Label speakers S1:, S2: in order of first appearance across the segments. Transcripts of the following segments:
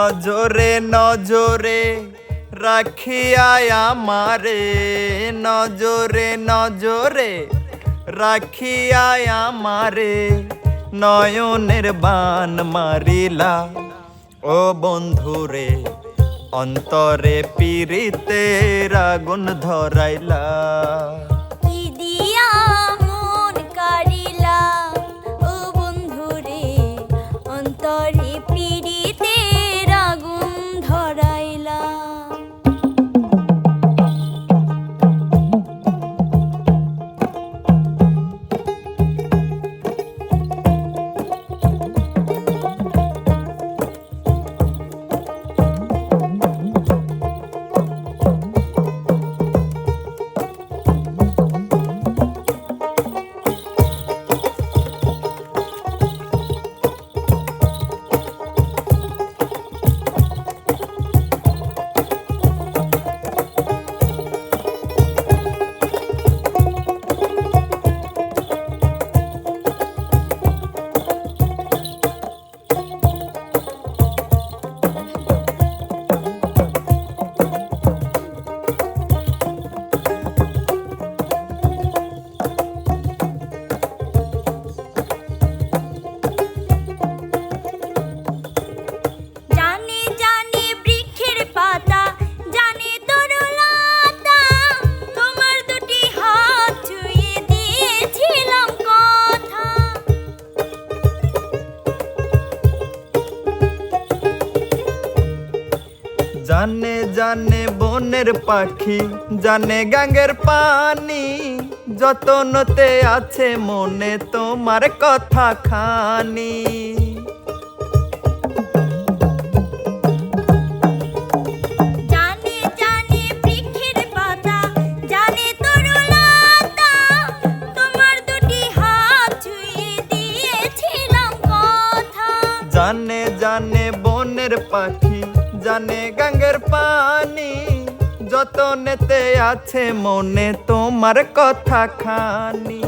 S1: নজরে নজরে রাখিয়া আমারে, নজরে নজরে রাখিয়া আমারে, নয়নের বান মারিলা। ও বন্ধুরে, অন্তরে পিরিতের আগুন ধরাইলা।
S2: জানে জানে
S1: বনের পাখি জানে গাঙ্গের পানি। যতনতে আছে মনে তোমার কথা খানি।
S2: জানে জানে
S1: বনের পাখি জানে গাঙ্গের পানি যতনেতে আছে মনে তোমার কথা খানি।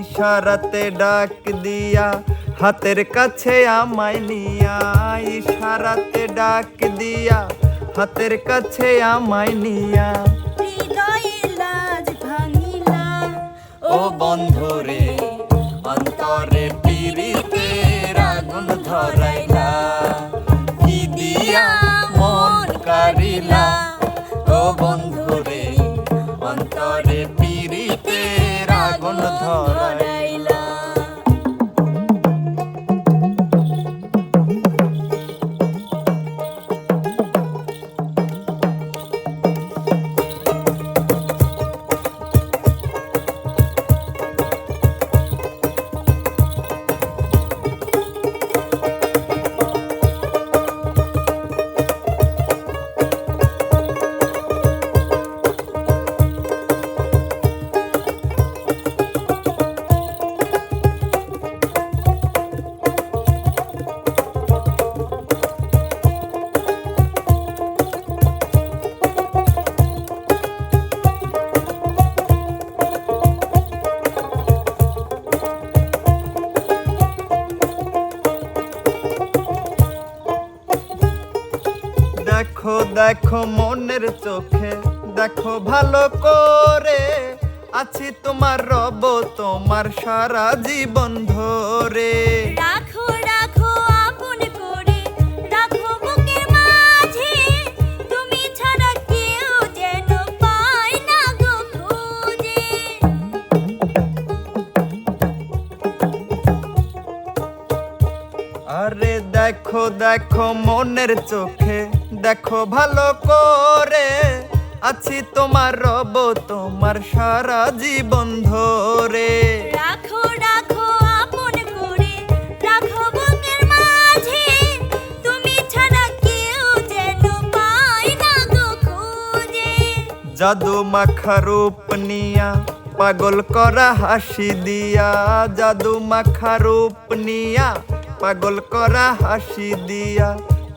S1: ইশারাতে ডাক দিয়া হাতের কাছে আমায় নিয়া, ইশারাতে ডাক দিয়া হাতের কাছে আমায় নিয়া। ও বন্ধুরে, অন্তরে পিরিতের আগুন ধরাইলা। দেখো মনের চোখে দেখো ভালো করে। আছি তোমার রব তোমার সারা জীবন ধরে।
S2: রাখো রাখো আপন করে রাখো বুকের মাঝে। তুমি ছাড়া কেউ যেন পায় না গো খুঁজে।
S1: আরে দেখো দেখো মনের চোখে দেখো ভালো করে। আছি তোমার রব তোমার সারা জীবন ধরে।
S2: রাখো রাখো আপন করে। রাখো বুকের মাঝে। তুমি ছাড়া কেউ যেন পায় না গো খুঁজে।
S1: জাদু মাখা রূপ নিয়া পাগল করা হাসি দিয়া। জাদু মাখা রূপ নিয়া পাগল করা হাসি দিয়া।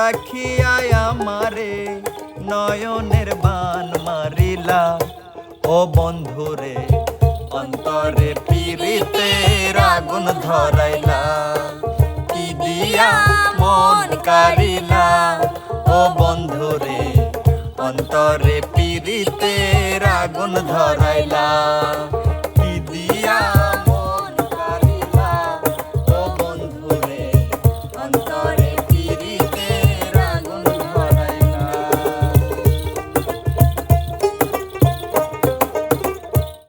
S1: রাখিয়া আমারে নয়নের বান মারিলা। ও বন্ধুরে অন্তরে পিরিতের আগুন ধরাইলা। কি দিয়া মন কারিলা ও বন্ধুরে অন্তরে পিরিতের আগুন ধরাইলা।